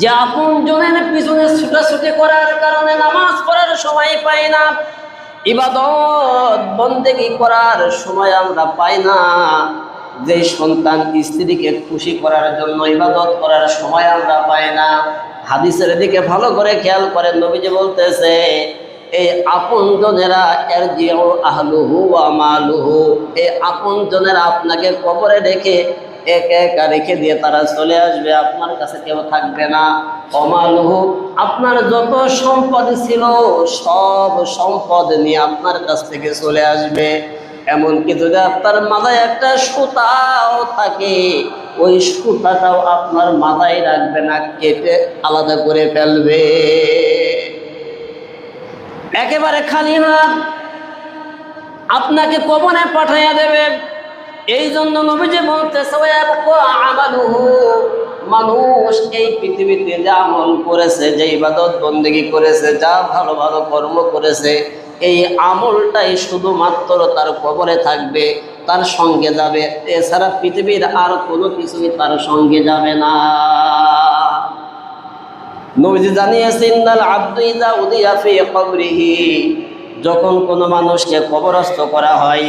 যে আপন জনের পিছনে ছুটাছুটি করার কারণে নামাজ পড়ার সময় পাই না, ইবাদত, বন্দেগি করার সময় আমরা পাই না। যে সন্তান স্ত্রীকে খুশি করার জন্য ইবাদত করার সময় আমরা পাই না। হাদিসের দিকে ভালো করে খেয়াল করেন, নবীজি বলতেছে, এই আপন জনেরা এর জিও আহলুহু আমালুহু এই আপন জনেরা আপনাকে কবরে রেখে একা একা রেখে দিয়ে তারা চলে আসবে, আপনার কাছে কেউ থাকবে না। অমালুহু, আপনার যত সম্পদ ছিল, সব সম্পদ নিয়ে আপনার কাছ থেকে চলে আসবে। এমনকি যদি আপনার মাথায় একটা সুতাও থাকে, ওই সুতাটাও আপনার মাথায় রাখবে না, কেটে আলাদা করে ফেলবে। একেবারে খালি হাত আপনাকে কবনে পাঠাইয়া দেবে। এই জন্য নবীজি বলতেছে মানুষ এই পৃথিবীতে যা আমল করেছে, যে ইবাদত বন্দেগি করেছে, যা ভালো ভালো কর্ম করেছে, এই আমলটাই শুধুমাত্র তার কবরে থাকবে, তার সঙ্গে যাবে। এছাড়া পৃথিবীর আর কোনো কিছুই তার সঙ্গে যাবে না। নবীজি জানিয়েছেন নাল আব্দু ইজা উদিয়া কবরিহি। যখন কোনো মানুষকে কবরস্থ করা হয়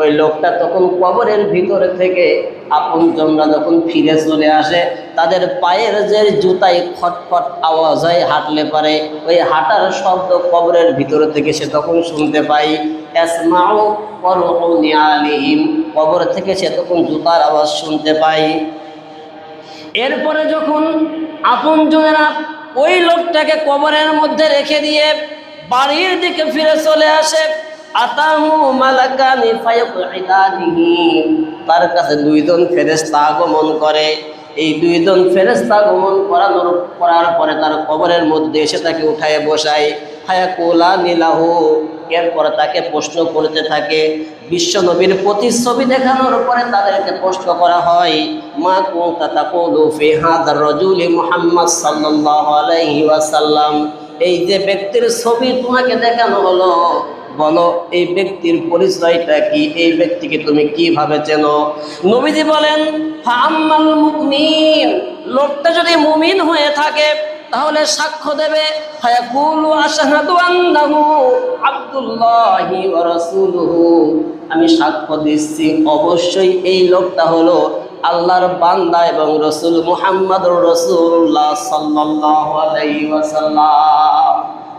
ওই লোকটা তখন কবরের ভিতরে থেকে আপন জনরা যখন ফিরে চলে আসে, তাদের পায়ের যে জুতায় খটখট আওয়াজ হয়, হাঁটলে পারে, ওই হাঁটার শব্দ কবরের ভিতরে থেকে সে তখন শুনতে পাই এসমাও আলিহিম। কবর থেকে সে তখন জুতার আওয়াজ শুনতে পাই এরপরে যখন আপন জনেরা ওই লোকটাকে কবরের মধ্যে রেখে দিয়ে বাড়ির দিকে ফিরে চলে আসে আতাহু মালাকানি ফায়াকুইদানিহি তার কাছে দুইজন ফেরেশতা আগমন করে। এই দুইজন ফেরেশতা আগমন করানোর করার পরে তার কবরের মধ্যে এসে তাকে উঠায় বসায়। ফায়াকুলা নিলাহু এরপরে তাকে প্রশ্ন করতে থাকে। বিশ্ব নবীর প্রতিচ্ছবি দেখানোর পরে তাদেরকে প্রশ্ন করা হয়, মা কুনতা তাকুলু ফি হাদার রাজুলি মুহাম্মদ সাল্লাল্লাহু আলাইহি ওয়াসাল্লাম? এই যে ব্যক্তির ছবি তোমাকে দেখানো হলো বলো, এই ব্যক্তির পরিচয়টা কি? এই ব্যক্তিকে তুমি কীভাবে চেনো? নবীজি বলেন ফাম্মাল মুমিন লোকটা যদি মুমিন হয়ে থাকে, তাহলে সাক্ষ্য দেবে আমি সাক্ষ্য দিচ্ছি, অবশ্যই এই লোকটা হলো আল্লাহর বান্দা এবং রসুল সাল্লাল্লাহু আলাইহি ওয়াসাল্লাম।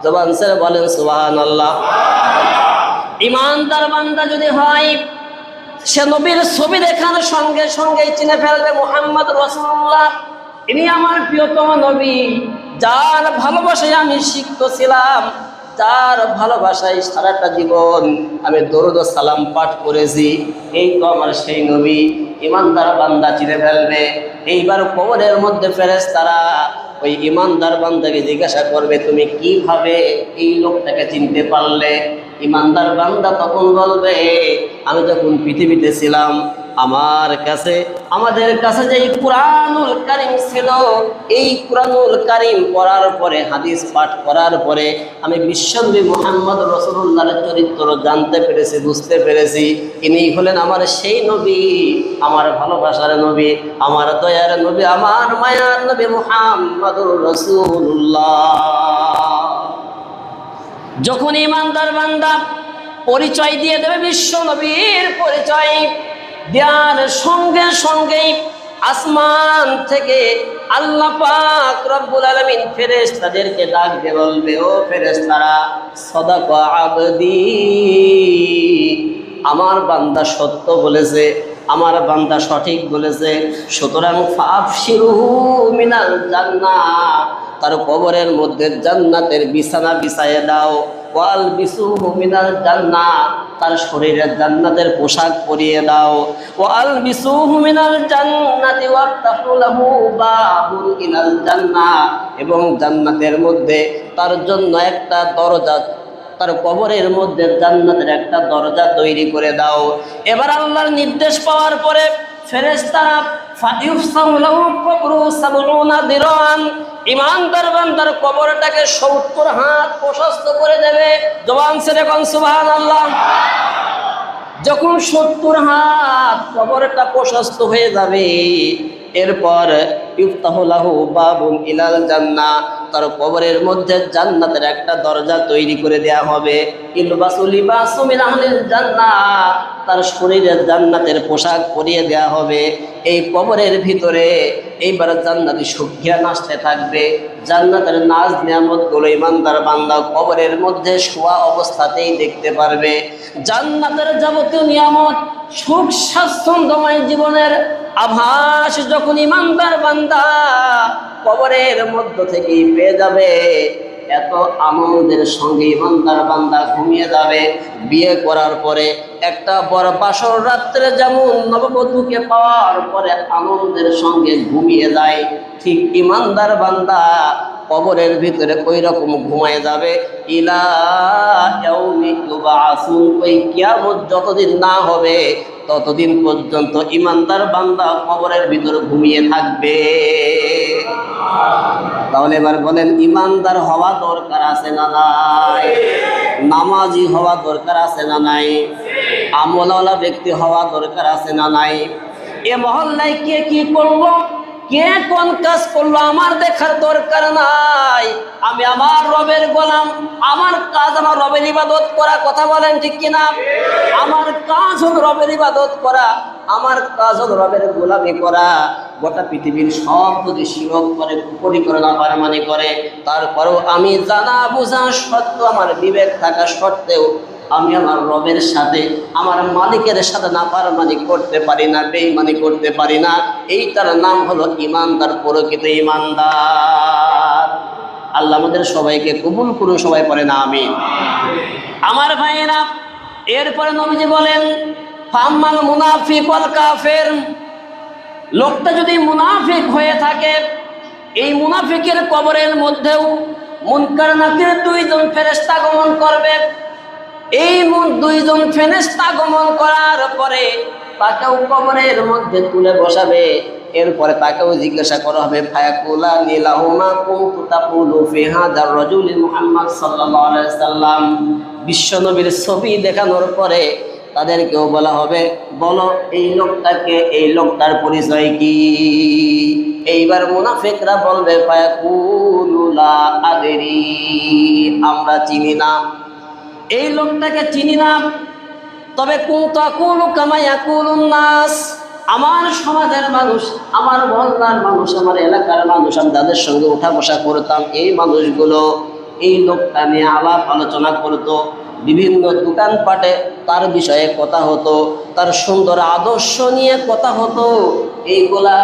জবান স্যার বলেন, সুবহানাল্লাহ। ইমানদার বান্দা যদি হয়, সে নবীর ছবি দেখার সঙ্গে সঙ্গে চিনে ফেলবে মোহাম্মদ রসুল্লাহ ইনি আমার প্রিয়তম নবী, যার ভালোবাসায় আমি শিক্ত ছিলাম, যার ভালোবাসায় সারাটা জীবন আমি দরুদ সালাম পাঠ করেছি। এই তো আমার সেই নবী। ইমানদার বান্দা চিনে ফেলবে। এইবার কবরের মধ্যে ফেরেস তারা ওই ইমানদার বান্দাকে জিজ্ঞাসা করবে, তুমি কীভাবে এই লোকটাকে চিনতে পারলে? ইমানদার বান্দা তখন বলবে, আমি যখন পৃথিবীতে ছিলাম আমার কাছে, আমাদের কাছে যে কোরআনুল কারিম ছিল, এই কোরআনুল কারিম পড়ার পরে, হাদিস পাঠ করার পরে, আমি বিশ্বনবী মোহাম্মদ রসুল্লাহর চরিত্র জানতে পেরেছি, বুঝতে পেরেছি। ইনি হলেন আমার সেই নবী, আমার ভালোবাসার নবী, আমার দয়ার নবী, আমার মায়ার নবী মোহাম্মদুর রসুল্লাহ যখন ইমানদার বান্দা পরিচয় দিয়ে দেবে বিশ্ব নবীর পরিচয় দেওয়ার সঙ্গে সঙ্গেই আসমান থেকে আল্লাহ পাক রব্বুল আলামিন ফেরেশতাদেরকে ডাক দিয়ে বলবে, ও ফেরেশতারা, সদাকা আবদি। আমার বান্দা সত্য বলেছে আমার বান্দা সঠিক বলেছে, সুতরাং মিনাল জান্নাহ তার কবরের মধ্যে জান্নাতের বিছানা বিছাইয়ে দাও। ওয়াল বিসুহু মিনাল জান্নাহ তার শরীরে জান্নাতের পোশাক পরিয়ে দাও। ওয়াল বিসুহু মিনাল জান্নাতি ওয়াফতাহু লাহু বাবুন ইলাল জান্নাহ এবং জান্নাতের মধ্যে তার জন্য একটা দরজা তার কবরের মধ্যে জান্নাতের একটা দরজা তৈরি করে দাও। এবার আল্লাহর নির্দেশ পাওয়ার পরে কবরটাকে 70 হাত প্রশস্ত করে দেবে। সুবহানাল্লাহ। যখন সত্তর হাত কবরটা প্রশস্ত হয়ে যাবে, এরপর ইফতাহুলাহু বাবুন ইলাল জান্নাহ। তার কবরের মধ্যে জান্নাতের একটা দরজা তৈরি করে দেয়া হবে। তার শরীরে জান্নাতের পোশাক পরিয়ে দেয়া হবে। এই কবরের ভিতরে এইবার জান্নাতি সুখিয়া নাচতে থাকবে। জান্নাতের নাচ নিয়ামতগুলো ইমানদার বান্দা কবরের মধ্যে শোয়া অবস্থাতেই দেখতে পারবে। জান্নাতের যাবতীয় নিয়ামত, সুখ স্বাচ্ছন্দ্যময় জীবনের আভাস যখন ইমানদার বান্দা কবরের মধ্য থেকেই পেয়ে যাবে। এত আনন্দের সঙ্গে ইমানদার বান্দা ঘুমিয়ে যাবে। বিয়ে করার পরে একটা বড় বাসর রাত্রে যেমন নববধূকে পাওয়ার পরে আনন্দের সঙ্গে ঘুমিয়ে যায়, ঠিক ইমানদার বান্দা কবরের ভিতরে ওই রকম ঘুমায় যাবে। ইলা ওই কিয়ামত যতদিন না হবে ততদিন পর্যন্ত ইমানদার বান্দা কবরের ভিতরে ঘুমিয়ে থাকবে। তাহলে এবার বলেন, ইমানদার হওয়া দরকার আছে না নাই? নামাজি হওয়া দরকার আছে না নাই? আমলওয়ালা ব্যক্তি হওয়া দরকার আছে না নাই? এ মহল্লায় কে কি করল? কে কোন কাজ করল আমার দেখার দরকার নাই? আমি আমার রবের গোলাম, আমার কাজ আমার রবের ইবাদত করা, কথা বলেন ঠিক কিনা? আমার কাজ হল রবের ইবাদত করা, আমার কাজ হল রবের গোলামি করা। গোটা পৃথিবীর সব যদি শিরক করে কুপুরি করে না পারমানি করে, তারপরেও আমি জানা বোঝা সত্য, আমার বিবেক থাকা সত্ত্বেও আমি আমার রবের সাথে, আমার মালিকের সাথে না পারমানি করতে পারি না বেইমানি করতে পারি না। এইটার নাম হলো ইমানদার প্রকৃত ইমানদার আল্লাহ আমাদের সবাইকে কবুল করুন, সবাই পড়ে না আমি আমার ভাইয়েরা, এরপরে নবীজি বলেন, ফাম্মাল মুনাফিক কাফের। লোকটা যদি মুনাফিক হয়ে থাকে, এই মুনাফিকের কবরের মধ্যেও মুনকার নাকির দুইজন ফেরেশতা গমন করবে। এই দুইজন ফেরেশতা গমন করার পরে তাকেও কবরের মধ্যে তুলে বসাবে। এরপরে তাকেও জিজ্ঞাসা করা হবে, ফায়াকুলা নীলাহুমা কুনতু তাকুলু ফি হাদার রাজুলি মুহাম্মদ সাল্লাল্লাহু আলাইহি সাল্লাম? বিশ্বনবীর ছবি দেখানোর পরে তাদেরকেও বলা হবে, বলো, এই লোকটাকে, এই লোকটার পরিচয় কি? এইবার মুনাফিকরা বলবে, ফায়াকুলু লা আদরি। আমরা চিনি না। এই লোকটাকে চিনি না। তবে নাস। আমার সমাজের মানুষ, আমার মহল্লার মানুষ, আমার এলাকার মানুষ, আমি তাদের সঙ্গে উঠা বসা করতাম। এই মানুষগুলো, এই লোকটা নিয়ে আলাপ আলোচনা করতো। বিভিন্ন দোকানপাটে তার বিষয়ে কথা হতো, তার সুন্দর আদর্শ নিয়ে কথা হতো। এইগুলা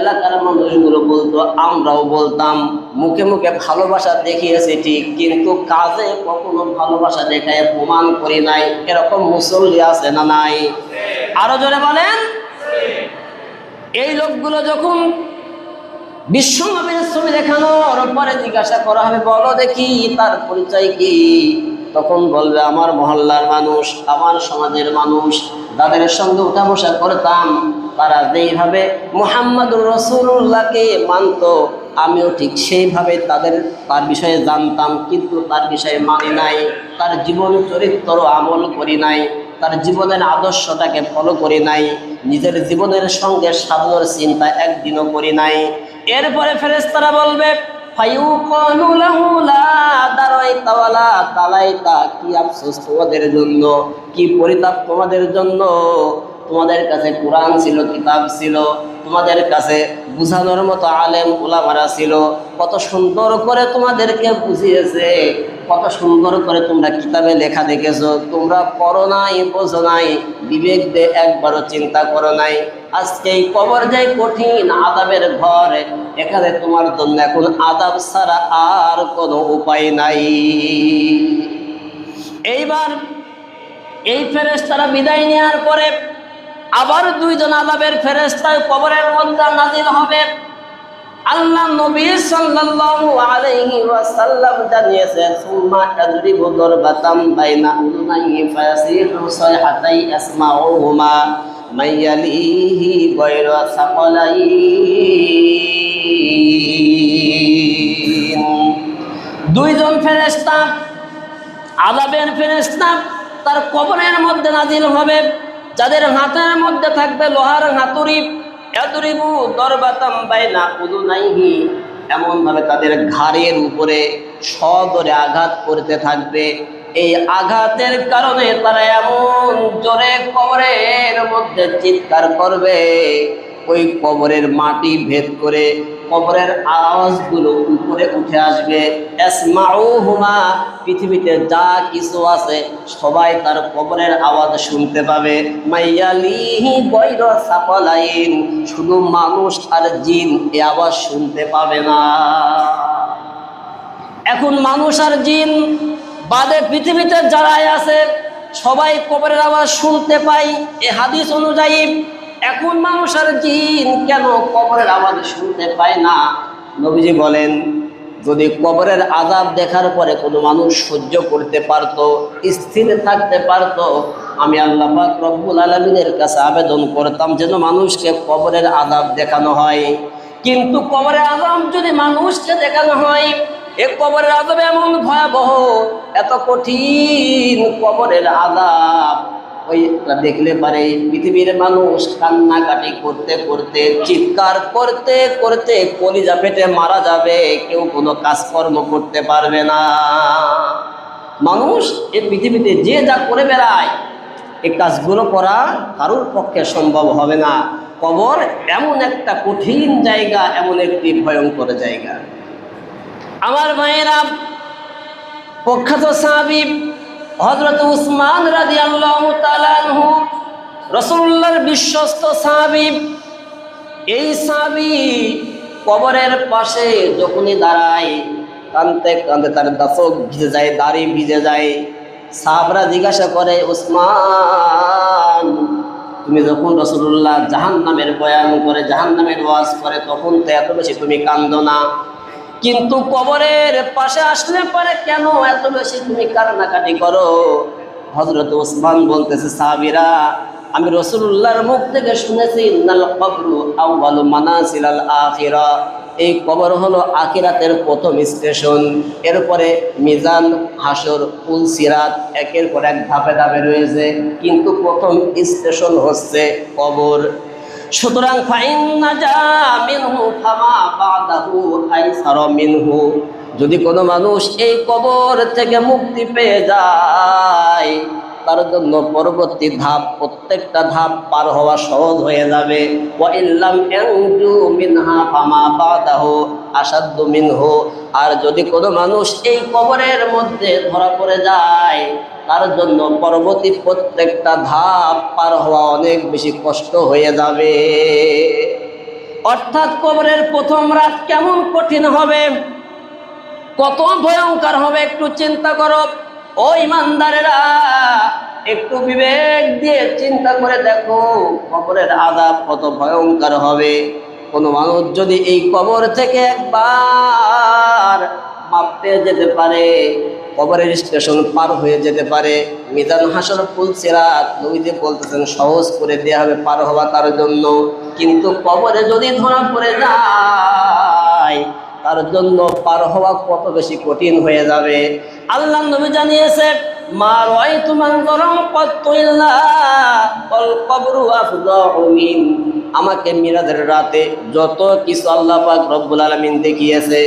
এলাকার মানুষগুলো বলতো, আমরাও বলতাম। মুখে মুখে ভালোবাসা দেখিয়েছি ঠিক, কিন্তু কাজে কখনো ভালোবাসা দেখায় প্রমাণ করি নাই, এরকম মুসল্লি আছে না নাই? আরও জোরে বলেন। এই লোকগুলো যখন বিশ্বনবীর ছবি দেখানোর পরে জিজ্ঞাসা করা হবে, বলো দেখি তার পরিচয় কি? তখন বলবে, আমার মহল্লার মানুষ, আমার সমাজের মানুষ, তাদের সঙ্গে উঠা বসা করতাম। তারা যেইভাবে মোহাম্মদুর রসুল্লাহকে মানত, আমিও ঠিক সেইভাবে তাদের, তার বিষয়ে জানতাম, কিন্তু তার বিষয়ে মানি নাই। তার জীবন চরিত্র আমল করি নাই। তার জীবনের আদর্শটাকে ফলো করি নাই। নিজের জীবনের সঙ্গে সাধনার চিন্তা একদিনও করি নাই। এরপরে ফেরেস্তারা বলবে কি পরিতাপ তোমাদের জন্য? তোমাদের কাছে কোরআন ছিল, কিতাব ছিল, তোমাদের কাছে বুঝানোর মতো আলেম ওলামারা ছিল। কত সুন্দর করে তোমাদেরকে বুঝিয়েছে। কত সুন্দর করে তোমরা কিতাবে লেখা দেখেছ। তোমরা পড়ো নাই, বোঝো নাই, বিবেক দিয়ে একবারও চিন্তা করো নাই। আজকে এই কবর যাই কঠিন আদাবের ঘর, এখানে তোমার জন্য এখন আদাব ছাড়া আর কোনো উপায় নাই। এইবার এই ফেরেশতারা বিদায় নেওয়ার পরে আবার দুইজন আদাবের ফেরেশতা কবরের মধ্যে নাজিল হবে। আল্লাহ নবী সাল্লাল্লাহু আলাইহি ওয়াসাল্লাম জানিয়েছে সুম্মা তাজরিবু দরবাতাম বাইনা উযুনাইহি ফায়াসিহু সাইহাতাই আসমাউহুমা মাইয়ালিহি গৈরা সাকলাইন। দুইজন ফেরেশতা, আজাবের ফেরেশতা, তার কবরের মধ্যে নাজিল হবে, যাদের হাতের মধ্যে থাকবে লোহার হাতুড়ি এদরিবু দরবাতাম বাইনা এমন ভাবে তাদের ঘাড়ের উপরে সদরে আঘাত করতে থাকবে। এই আঘাতের কারণে তারা এমন জোরে কবরের মধ্যে চিৎকার করবে। ওই কবরের মাটি ভেদ করে কবরের আওয়াজগুলো উপরে উঠে আসবে। পৃথিবীতে যা কিছু আছে, সবাই তার কবরের আওয়াজ শুনতে পাবে। শুধু মানুষ আর জিন এ আওয়াজ শুনতে পাবে না। এখন মানুষ আর জিন বাদে পৃথিবীতে যারাই আছে, সবাই কবরের আওয়াজ শুনতে পাই এ হাদিস অনুযায়ী এখন মানুষ আর জিন কেন কবরের আওয়াজ শুনতে পায় না? নবীজি বলেন, যদি কবরের আজাব দেখার পরে কোনো মানুষ সহ্য করতে পারতো, স্থির থাকতে পারতো, আমি আল্লাহ রব্বুল আলমিনের কাছে আবেদন করতাম যেন মানুষকে কবরের আজাব দেখানো হয়। কিন্তু কবরের আজাব যদি মানুষকে দেখানো হয়, এ কবরের আজাব এমন ভয়াবহ, এত কঠিন কবরের আজাব ওই দেখলে পারে পৃথিবীর মানুষ কান্নাকাটি করতে করতে, চিৎকার করতে করতে কলিজা পেটে মারা যাবে, কেউ কোনো কাজকর্ম করতে পারবে না। মানুষ এই পৃথিবীতে যে যা করে বেড়ায় এই কাজগুলো করা কারোর পক্ষে সম্ভব হবে না। কবর এমন একটা কঠিন জায়গা, এমন একটি ভয়ঙ্কর জায়গা। আমার মায়েরা প্রখ্যাত সাহাবিব হজরত উসমান রাজি আল্লাহ রসুল্লার বিশ্বস্ত সাহাবিব এই সাহাবি কবরের পাশে যখনই দাঁড়ায় কানতে কানতে তার দাসক ভিজে যায়, দাড়ি ভিজে যায়। সাহাবরা জিজ্ঞাসা করে, উসমান, তুমি যখন রসুল্লাহ জাহান নামের বয়ান করে জাহান নামের ওয়াজ করে, তখন তো এত বেশি তুমি কান্দো না? কিন্তু কবরের পাশে আসলে পরে কেন এত বেশি তুমি কান্নাকাটি করো? হজরত ওসমান বলতেছে, সাহাবিরা, আমি রসুল্লাহর মুখ থেকে শুনেছি আল এই কবর হলো আখিরাতের প্রথম স্টেশন। এরপরে মিজান হাসর উল সিরাত একের পর এক ধাপে ধাপে রয়েছে। কিন্তু প্রথম স্টেশন হচ্ছে কবর। সুতরাং যদি কোনো মানুষ এই কবর থেকে মুক্তি পেয়ে যায়, তার জন্য পরবর্তী ধাপ, প্রত্যেকটা ধাপ পার হওয়া সহজ হয়ে যাবে। আর যদি কোনো মানুষ এই কবরের মধ্যে ধরা পড়ে যায় তার জন্য পরবর্তী প্রত্যেকটা ধাপ পার হওয়া অনেক বেশি কষ্ট হয়ে যাবে। অর্থাৎ কবরের প্রথম রাত কেমন কঠিন হবে? কত ভয়ঙ্কর হবে একটু চিন্তা করো। ও ইমানদারেরা, একটু বিবেক দিয়ে চিন্তা করে দেখো, কবরের আদাব কত ভয়ঙ্কর হবে। কোনো মানুষ যদি এই কবর থেকে একবার মাপতে যেতে পারে, কবরের স্টেশন পার হয়ে যেতে পারে। মিজান হাসান ফুল সেরাত নবীজি বলতেছেন, সহজ করে দেওয়া হবে, পার হওয়া তার জন্য। কিন্তু কবরে যদি ধরা পড়ে যায়, তার জন্য পার হওয়া কত বেশি কঠিন হয়ে যাবে? আল্লাহ নবী জানিয়েছে আমাকে মিরাজের রাতে যত কিছু আল্লাহ পাক রব্বুল আলামিন দেখিয়েছে,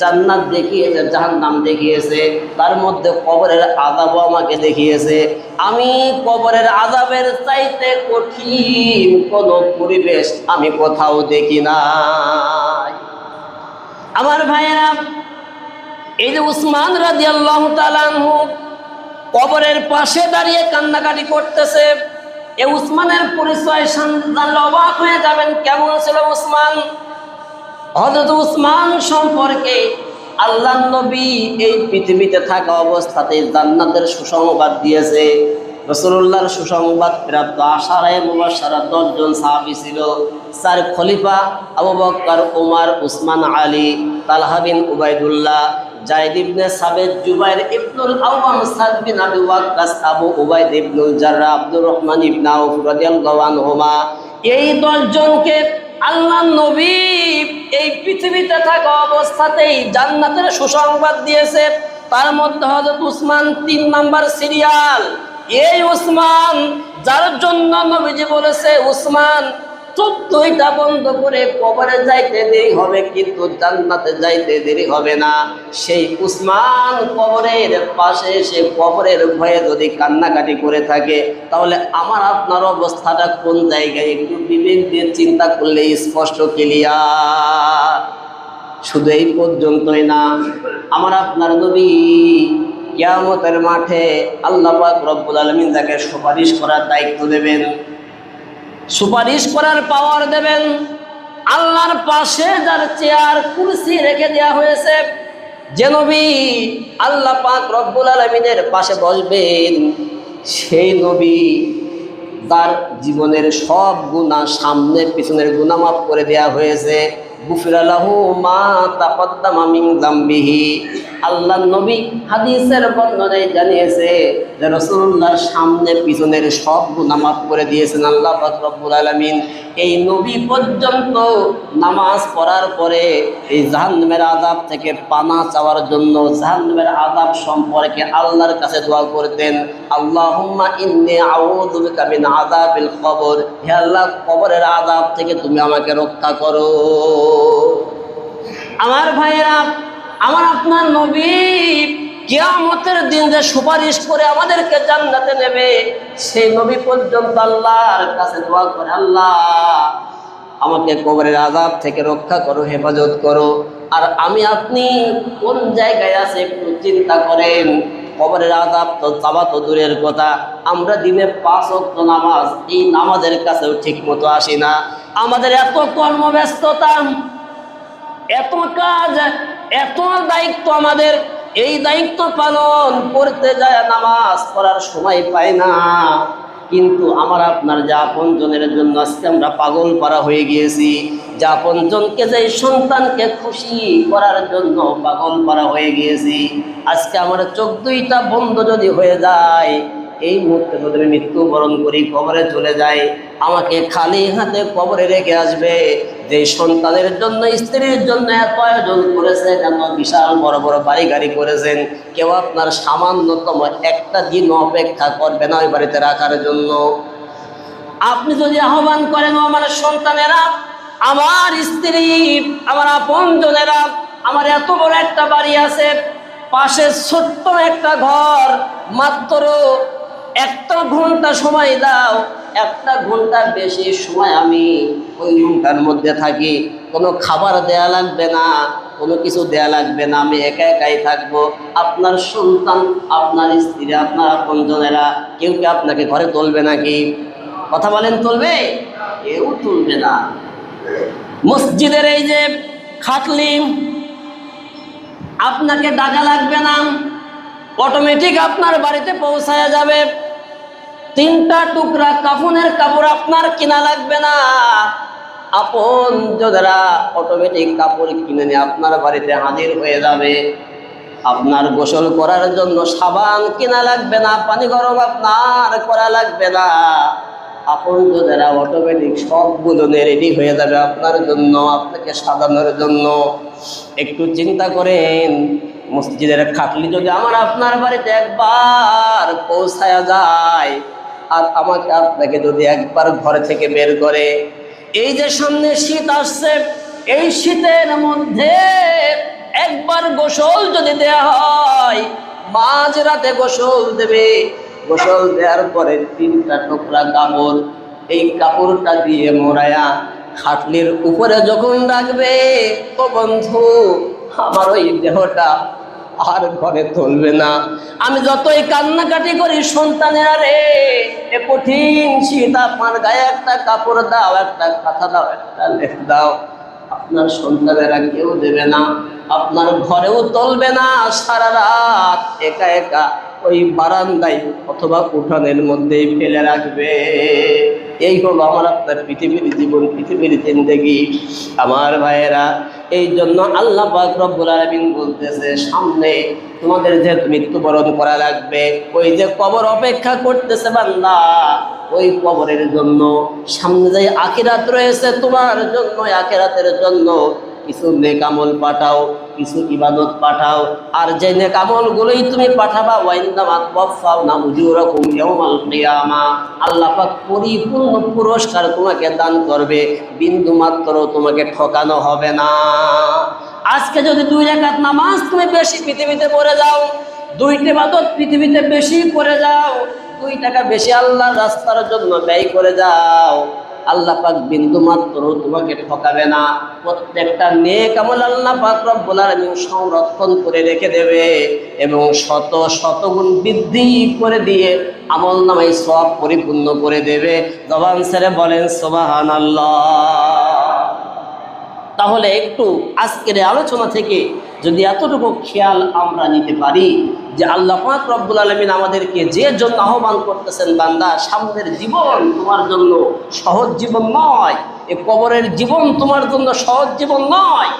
জান্নাত দেখিয়েছে, জাহান্নাম দেখিয়েছে, তার মধ্যে কবরের আজাবও আমাকে দেখিয়েছে। আমি কবরের আজাবের চাইতে কঠিন কোনো পরিবেশ আমি কোথাও দেখি নাই। আমার ভাইয়েরা, এই যে উসমান রাজি আল্লাহ তালানহু কবরের পাশে দাঁড়িয়ে কান্নাকাটি করতেছে। এ উসমানের পরিচয় জানলে অবাক হয়ে যাবেন, কেমন ছিল উসমান? হজরত উসমান সম্পর্কে আল্লাহ নবী এই পৃথিবীতে থাকা অবস্থাতে জান্নাতের সুসংবাদ দিয়েছে। রসুল্লাহর সুসংবাদ প্রাপ্ত আশারায় মুবাসারা দশজন সাহাবি ছিল। চার খলিফা Abu Bakr Umar, Usman Ali, তালহা বিন জাইদ ইবনে Sabit Zubair ibnul Awwam Saad bin Abi Waqqas Abu Ubaid ইবনুল জাররা আব্দুর রহমান ইবনে রাদিয়াল্লাহু আনহুমা। এই দশজনকে আল্লাহ নবী এই পৃথিবীতে থাকা অবস্থাতেই জান্নাতের সুসংবাদ দিয়েছে। তার মধ্যে হযরত উসমান তিন নাম্বার সিরিয়াল। এই উসমান, যার জন্য নবীজি বলেছে, উসমান চোদ্দইটা বন্ধ করে কবরে যাইতে দেরি হবে, কিন্তু জান্নাতে যাইতে দেরি হবে না। সেই উসমান কবরের পাশে সে কবরের ভয়ে যদি কান্নাকাটি করে থাকে, তাহলে আমার আপনার অবস্থাটা কোন জায়গায়? একটু বিবেক দিয়ে চিন্তা করলে স্পষ্ট ক্লিয়ার। শুধু এই পর্যন্তই না, আমার আপনার নবী কিয়ামতের মাঠে আল্লাহ পাক রব্বুল আলমিন তাকে সুপারিশ করার দায়িত্ব দেবেন। সুপারিশ করার পাওয়ার দেবেন। আল্লাহর পাশে যার চেয়ার কুরসি রেখে দেওয়া হয়েছে, যে নবী আল্লাহ পাক রব্বুল আলমিনের পাশে বসবেন, সেই নবী তার জীবনের সব গুণা সামনে পিছনের গুণা মাফ করে দেয়া হয়েছে। গুফিরালাহু মা মিন যামবিহি আল্লাহ নবী হাদিসের বর্ণনায় জানিয়েছে যে রাসূলুল্লাহর সামনে পিছনের সব মাফ করে দিয়েছেন আল্লাহ রব্বুল আলামিন। এই নবী পর্যন্ত নামাজ পড়ার পরে এই জাহান্নামের আযাব থেকে পানা চাওয়ার জন্য জাহান্নামের আযাব সম্পর্কে আল্লাহর কাছে দোয়া করতেন। আল্লাহুম্মা ইন্নী আউযু বিকা মিন আযাবিল কবর। হে আল্লাহ, কবরের আযাব থেকে তুমি আমাকে রক্ষা করো। আমার ভাইয়েরা আমার আপনার নবী কিয়ামতের দিন যে সুপারিশ করে আমাদেরকে জান্নাতে নেবে, সেই নবী পর্যন্ত আল্লাহর কাছে দোয়া করে, আল্লাহ, আমাকে কবরের আজাব থেকে রক্ষা করো, হেফাজত করো। আর আমি আপনি কোন জায়গায় আছে একটু চিন্তা করেন। কবরের আজাব তো চাবা তো দূরের কথা। আমরা দিনে পাঁচ অক্ট নামাজ, এই নামাজের কাছেও ঠিক মতো আসি না। আমাদের এত কর্মব্যস্ততা এত কাজ, এত দায়িত্ব আমাদের। এই দায়িত্ব পালন করতে যায়, নামাজ পড়ার সময় পায় না। কিন্তু আমার আপনার যে আপনজনের জন্য আজকে আমরা পাগল পারা হয়ে গিয়েছি। যে আপনজনকে যে সন্তানকে খুশি করার জন্য পাগল পারা হয়ে গিয়েছি। আজকে আমার চোখ দুইটা বন্ধ যদি হয়ে যায় এই মুহূর্তে যদি মৃত্যুবরণ করি, কবরে চলে যাই। আমাকে খালি হাতে কবরে রেখে আসবে। যে সন্তানের জন্য, স্ত্রীর জন্য এত আয়োজন করেছেন, এত বিশাল বড় বড় বাড়ি গাড়ি করেছেন, কেউ আপনার সামান্যতম একটা দিন অপেক্ষা করবে না ওই বাড়িতে রাখার জন্য। আপনি যদি আহ্বান করেন আমার সন্তানেরা, আমার স্ত্রী, আমার আপনজনেরা, আমার এত বড় একটা বাড়ি আছে, পাশে ছোট্ট একটা ঘর, মাত্র একটা ঘণ্টা সময় দাও, একটা ঘণ্টার বেশি সময় আমি ওই রুমটার মধ্যে থাকি। কোনো খাবার দেয়া লাগবে না, কোনো কিছু দেয়া লাগবে না, আমি একা একাই থাকব। আপনার সন্তান, আপনার স্ত্রী, আপনার আপনজনেরা, কেউ কি আপনাকে ঘরে তুলবে নাকি? কথা বলেন, তুলবে? কেউ তুলবে না। মসজিদের এই যে খাটলি আপনাকে ডাকা লাগবে না অটোমেটিক আপনার বাড়িতে পৌঁছায় যাবে। তিনটা টুকরা কাফনের কাপড় আপনার কিনা লাগবে না। আপন যারা অটোমেটিক কাপড় কিনে নিয়ে আপনার বাড়িতে হাজির হয়ে যাবে। আপনার গোসল করার জন্য সাবান কিনা লাগবে না, পানি গরম আপনার করা লাগবে না। আপন যারা অটোমেটিক সবগুলো নিয়ে রেডি হয়ে যাবে আপনার জন্য, আপনাকে সাজানোর জন্য। একটু চিন্তা করেন, মসজিদের খাটলি যদি আমার আপনার বাড়িতে একবার পৌঁছায়া যায় আর আমাকে আপনাকে যদি একবার ঘর থেকে বের করে, এই যে সামনে শীত আসছে, এই শীতের মধ্যে একবার গোসল যদি দেয়া হয় মাঝ রাতে গোসল দেবে। গোসল দেওয়ার পরে তিনটা টুকরা কাপড়, এই কাপড়টা দিয়ে মোড়ায়া খাটলির উপরে যখন রাখবে, ও বন্ধু, আমার ওই দেহটা আর ঘরে তুলবে না। আমি যতই কান্নাকাটি করি, সন্তানেরা রে এ কঠিন শীত, আপনার গায়ে একটা কাপড় দাও, একটা কাঁথা দাও, একটা লেখ দাও। আপনার সন্তানেরা কেউ দেবে না, আপনার ঘরেও তুলবে না। সারা রাত একা একা ওই বারান্দায় অথবা উঠানের মধ্যেই ফেলে রাখবে। এই হলো আমার আপনার পৃথিবীর জীবন, পৃথিবীর জিন্দগি। আমার ভাইয়েরা এই জন্য আল্লাহ রব্বুল আলমিন বলতেছে, সামনে তোমাদের যেহেতু মৃত্যুবরণ করা লাগবে, ওই যে কবর অপেক্ষা করতেছে বান্দা, ওই কবরের জন্য সামনে যে আখিরাত রয়েছে তোমার জন্য, আখিরাতের জন্য কিছু নেকামল পাঠাও। কিছু ইবাদত পাঠাও। আর যে নেকামল গুলোই তুমি পাঠাবা ওয়াইন্দামাত ওয়াফাও না উজুরাকুম ইয়াউমাল কিয়ামা। আল্লাহ পাক পরিপূর্ণ পুরস্কার তোমাকে দান করবে, বিন্দু মাত্র তোমাকে ঠকানো হবে না। আজকে যদি দুই রাকাত নামাজ তুমি বেশি পৃথিবীতে পড়ে যাও, দুইটি ইবাদত পৃথিবীতে বেশি করে যাও, দুই টাকা বেশি আল্লাহ রাস্তার জন্য ব্যয় করে যাও। আল্লাহ পাক বিন্দু মাত্র তোমাকে ঠকাবে না। প্রত্যেকটা নেক আমল আল্লাহ পাক রব্বুল সংরক্ষণ করে রেখে দেবে এবং শত শতগুণ বৃদ্ধি করে দিয়ে আমল নামাই সব পরিপূর্ণ করে দেবে। জবান ছেড়ে বলেন, সুবহানাল্লাহ। তাহলে একটু আজকের আলোচনা থেকে যদি এতটুকু খেয়াল আমরা নিতে পারি যে আল্লাহ রব্বুল আলমিন আমাদেরকে যে জন্য আহ্বান করতেছেন বান্দা, সামনের জীবন তোমার জন্য সহজ জীবন নয়, এ কবরের জীবন তোমার জন্য সহজ জীবন নয়।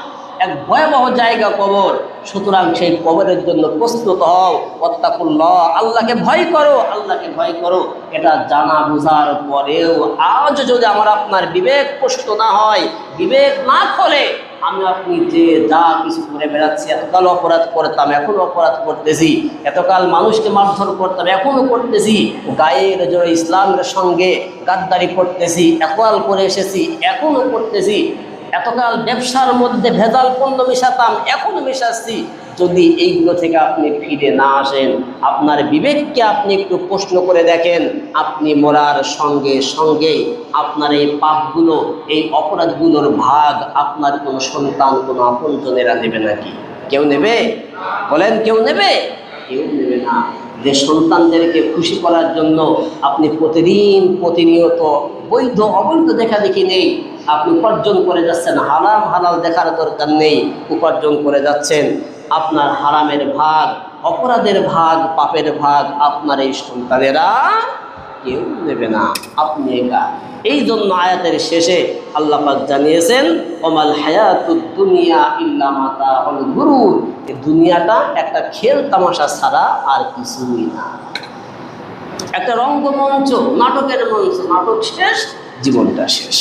এক ভয়াবহ জায়গা কবর। সুতরাং সেই কবরের জন্য প্রস্তুত হও অত্যাকুল্লাহ আল্লাহকে ভয় করো, আল্লাহকে ভয় করো। এটা জানা বোঝার পরেও আজ যদি আমার আপনার বিবেক পুষ্ট না হয়, বিবেক না খোলে, আমি আপনি যে যা কিছু করে বেড়াচ্ছি, এতকাল অপরাধ করতাম, এখনও অপরাধ করতেছি। এতকাল মানুষকে মারধর করতাম, এখনও করতেছি। গায়ের জোরে ইসলামের সঙ্গে গাদ্দারি করতেছি একাল করে এসেছি, এখনও করতেছি। এতকাল ব্যবসার মধ্যে ভেজাল পণ্য মেশাতাম, এখন মেশাচ্ছি। যদি এইগুলো থেকে আপনি ফিরে না আসেন, আপনার বিবেককে আপনি একটু প্রশ্ন করে দেখেন, আপনি মরার সঙ্গে সঙ্গে আপনার এই পাপগুলো, এই অপরাধগুলোর ভাগ আপনার কোনো সন্তান, কোনো আপনজনেরা নেবে নাকি? কেউ নেবে? বলেন, কেউ নেবে? কেউ নেবে না। যে সন্তানদেরকে খুশি করার জন্য আপনি প্রতিদিন প্রতিনিয়ত বৈধ, অবৈধ দেখা দেখি নেই। আপনি উপার্জন করে যাচ্ছেন হারাম হালাল দেখার দরকার নেই, উপার্জন করে যাচ্ছেন, আপনার হারামের ভাগ, অপরাধের ভাগ, পাপের ভাগ আপনার এই সন্তানেরা কেউ নেবে না। আপনি একা। এই জন্য আয়াতের শেষে আল্লাহ পাক জানিয়েছেন, ওমাল হায়াতুদ দুনিয়া ইল্লা মাতা অল এই দুনিয়াটা একটা খেল তামাশা ছাড়া আর কিছুই না। একটা রঙ্গমঞ্চ, নাটকের মঞ্চ, নাটক শেষ, জীবনটা শেষ।